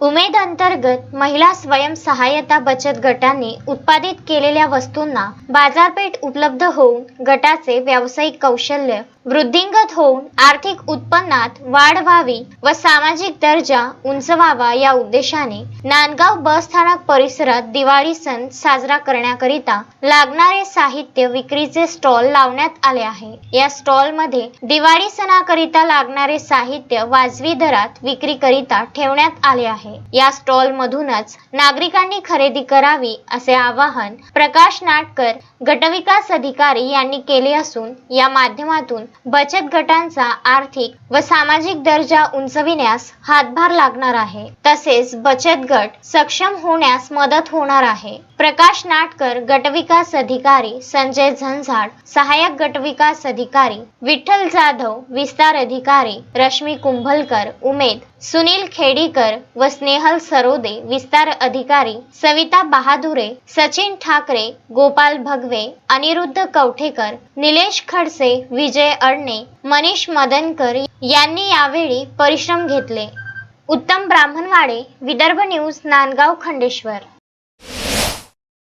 उमेद अंतर्गत महिला स्वयंसहाय्यता बचत गटांनी उत्पादित केलेल्या वस्तूंना बाजारपेठ उपलब्ध होऊन गटाचे व्यावसायिक कौशल्य वृद्धिंगत होऊन आर्थिक उत्पन्नात वाढ व्हावी व सामाजिक दर्जा उंचवावा या उद्देशाने नांदगाव बस स्थानक परिसरात दिवाळी सण साजरा करण्याकरिता लागणारे साहित्य विक्रीचे स्टॉल लावण्यात आले आहे. या स्टॉलमध्ये दिवाळी सणाकरिता लागणारे साहित्य वाजवी दरात विक्रीकरिता ठेवण्यात आले आहे. आहे. या स्टॉल मधूनच नागरिकांनी खरेदी करावी असे आवाहन प्रकाश नाटकर गटविकास अधिकारी यांनी केले असून या माध्यमातून बचत गटांचा आर्थिक व सामाजिक दर्जा उंचविण्यास हातभार लागणार आहे. तसेच बचत गट सक्षम होण्यास मदत होणार आहे. प्रकाश नाटकर गटविकास अधिकारी संजय झंझाड सहाय्यक गटविकास अधिकारी विठ्ठल जाधव विस्तार अधिकारी रश्मी कुंभलकर उमेद सुनील खेडीकर व स्नेहल सरोदे विस्तार अधिकारी सविता बहादुरे सचिन ठाकरे गोपाल भगवे अनिरुद्ध कवठेकर निलेश खडसे विजय अडणे मनीष मदनकर यांनी यावेळी परिश्रम घेतले. उत्तम ब्राह्मणवाडे विदर्भ न्यूज नांदगाव खंडेश्वर.